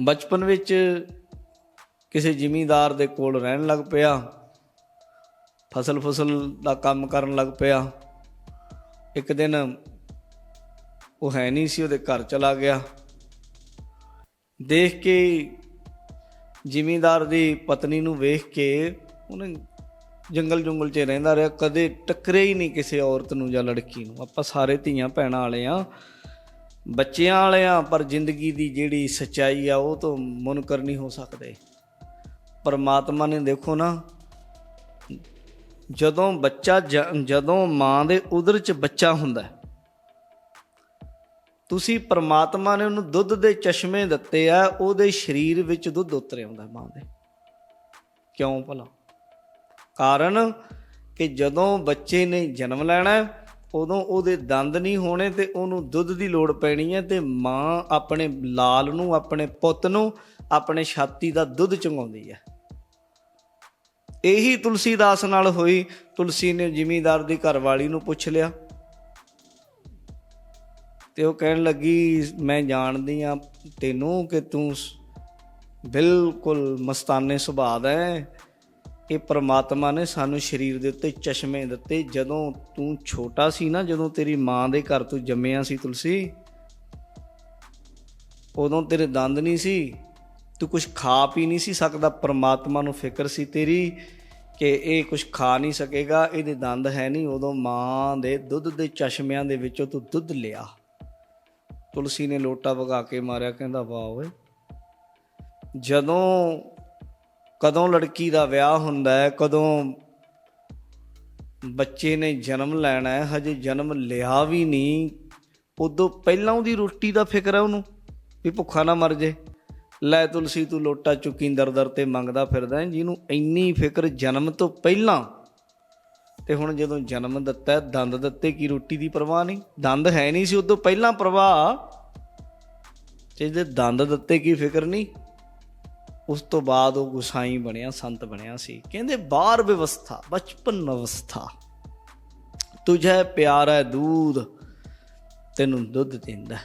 ਬਚਪਨ ਵਿੱਚ ਕਿਸੇ ਜ਼ਿਮੀਂਦਾਰ ਦੇ ਕੋਲ ਰਹਿਣ ਲੱਗ ਪਿਆ। ਫਸਲ ਫਸਲ ਦਾ ਕੰਮ ਕਰਨ ਲੱਗ ਪਿਆ। ਇੱਕ ਦਿਨ ਉਹ ਹੈ ਨਹੀਂ ਸੀ, ਉਹਦੇ ਘਰ ਚਲਾ ਗਿਆ। ਦੇਖ ਕੇ ਜ਼ਿਮੀਂਦਾਰ ਦੀ ਪਤਨੀ ਨੂੰ ਵੇਖ ਕੇ ਉਹਨੇ ਜੰਗਲ ਜੰਗਲ 'ਚ ਰਹਿੰਦਾ ਰਿਹਾ। ਕਦੇ ਟੱਕਰੇ ਹੀ ਨਹੀਂ ਕਿਸੇ ਔਰਤ ਨੂੰ ਜਾਂ ਲੜਕੀ ਨੂੰ। ਆਪਾਂ ਸਾਰੇ ਧੀਆਂ ਭੈਣਾਂ ਵਾਲੇ ਆ ਬੱਚਿਆਂ ਵਾਲੇ ਆ ਪਰ ਜ਼ਿੰਦਗੀ ਦੀ ਜਿਹੜੀ ਸਚਾਈ ਆ, ਉਹ ਤੋਂ ਮੁਨਕਰ ਨਹੀਂ ਹੋ ਸਕਦੇ। ਪਰਮਾਤਮਾ ਨੇ ਦੇਖੋ ਨਾ, ਜਦੋਂ ਬੱਚਾ ਜਦੋਂ ਮਾਂ ਦੇ ਉਦਰ 'ਚ ਬੱਚਾ ਹੁੰਦਾ ਤੁਸੀਂ ਪਰਮਾਤਮਾ ਨੇ ਉਹਨੂੰ ਦੁੱਧ ਦੇ ਚਸ਼ਮੇ ਦਿੱਤੇ ਆ, ਉਹਦੇ ਸਰੀਰ ਵਿੱਚ ਦੁੱਧ ਉਤਰ ਆਉਂਦਾ ਮਾਂ ਦੇ। ਕਿਉਂ ਭਲਾ? ਕਾਰਨ ਕਿ ਜਦੋਂ ਬੱਚੇ ਨੇ ਜਨਮ ਲੈਣਾ ਉਦੋਂ ਉਹਦੇ ਦੰਦ ਨਹੀਂ ਹੋਣੇ ਤੇ ਉਹਨੂੰ ਦੁੱਧ ਦੀ ਲੋੜ ਪੈਣੀ ਹੈ ਤੇ ਮਾਂ ਆਪਣੇ ਲਾਲ ਨੂੰ, ਆਪਣੇ ਪੁੱਤ ਨੂੰ, ਆਪਣੇ ਛਾਤੀ ਦਾ ਦੁੱਧ ਚੁੰਗਾਉਂਦੀ ਹੈ। ਇਹੀ ਤੁਲਸੀਦਾਸ ਨਾਲ ਹੋਈ। ਤੁਲਸੀ ਨੇ ਜ਼ਿਮੀਂਦਾਰ ਦੀ ਘਰਵਾਲੀ ਨੂੰ ਪੁੱਛ ਲਿਆ ਤੇ ਉਹ ਕਹਿਣ ਲੱਗੀ, ਮੈਂ ਜਾਣਦੀ ਆ ਤੈਨੂੰ ਕਿ ਤੂੰ ਬਿਲਕੁਲ ਮਸਤਾਨੇ ਸੁਭਾਅ ਦਾ ਹੈ। ਇਹ ਪ੍ਰਮਾਤਮਾ ਨੇ ਸਾਨੂੰ ਸਰੀਰ ਦੇ ਉੱਤੇ ਚਸ਼ਮੇ ਦਿੱਤੇ। ਜਦੋਂ ਤੂੰ ਛੋਟਾ ਸੀ ਨਾ, ਜਦੋਂ ਤੇਰੀ ਮਾਂ ਦੇ ਘਰ ਤੂੰ ਜੰਮਿਆ ਸੀ ਤੁਲਸੀ, ਉਦੋਂ ਤੇਰੇ ਦੰਦ ਨਹੀਂ ਸੀ, ਤੂੰ ਕੁਝ ਖਾ ਪੀ ਨਹੀਂ ਸੀ ਸਕਦਾ। ਪ੍ਰਮਾਤਮਾ ਨੂੰ ਫਿਕਰ ਸੀ ਤੇਰੀ ਕਿ ਇਹ ਕੁਝ ਖਾ ਨਹੀਂ ਸਕੇਗਾ, ਇਹਦੇ ਦੰਦ ਹੈ ਨਹੀਂ। ਉਦੋਂ ਮਾਂ ਦੇ ਦੁੱਧ ਦੇ ਚਸ਼ਮਿਆਂ ਦੇ ਵਿੱਚੋਂ ਤੂੰ ਦੁੱਧ ਲਿਆ। ਤੁਲਸੀ ਨੇ ਲੋਟਾ ਵਗਾ ਕੇ ਮਾਰਿਆ, ਕਹਿੰਦਾ, ਵਾਹ ਓਏ। ਜਦੋਂ ਕਦੋਂ ਲੜਕੀ ਦਾ ਵਿਆਹ ਹੁੰਦਾ ਹੈ ਕਦੋਂ ਬੱਚੇ ਨੇ ਜਨਮ ਲੈਣਾ ਹੈ ਹਜੇ ਜਨਮ ਲਿਆ ਵੀ ਨਹੀਂ ਉਦੋਂ ਪਹਿਲਾਂ ਉਹਦੀ ਰੋਟੀ ਦਾ ਫਿਕਰ ਹੈ ਉਹਨੂੰ ਵੀ ਭੁੱਖਾ ਨਾ ਮਰ ਜੇ। ਲੈ ਤੁਲਸੀ ਤੂੰ ਲੋਟਾ ਚੁੱਕੀ ਦਰ ਦਰ ਤੇ ਮੰਗਦਾ ਫਿਰਦਾ ਹੈ, ਜਿਹਨੂੰ ਇੰਨੀ ਫਿਕਰ ਜਨਮ ਤੋਂ ਪਹਿਲਾਂ। ਤੇ ਹੁਣ ਜਦੋਂ ਜਨਮ ਦਿੱਤਾ ਦੰਦ ਦਿੱਤੇ ਕੀ ਰੋਟੀ ਦੀ ਪਰਵਾਹ ਨਹੀਂ? ਦੰਦ ਹੈ ਨਹੀਂ ਸੀ ਉਦੋਂ ਪਹਿਲਾਂ ਪ੍ਰਵਾਹ। ਤੇ ਜੇ ਦੰਦ ਦਿੱਤੇ ਕੀ ਫਿਕਰ ਨਹੀਂ? ਉਸ ਤੋਂ ਬਾਅਦ ਉਹ ਗੁਸਾਈ ਬਣਿਆ, ਸੰਤ ਬਣਿਆ ਸੀ। ਕਹਿੰਦੇ ਬਾਹਰ ਵਿਵਸਥਾ, ਬਚਪਨ ਅਵਸਥਾ। ਤੁਝੇ ਪਿਆਰਾ ਦੂਧ, ਤੈਨੂੰ ਦੁੱਧ ਦਿੰਦਾ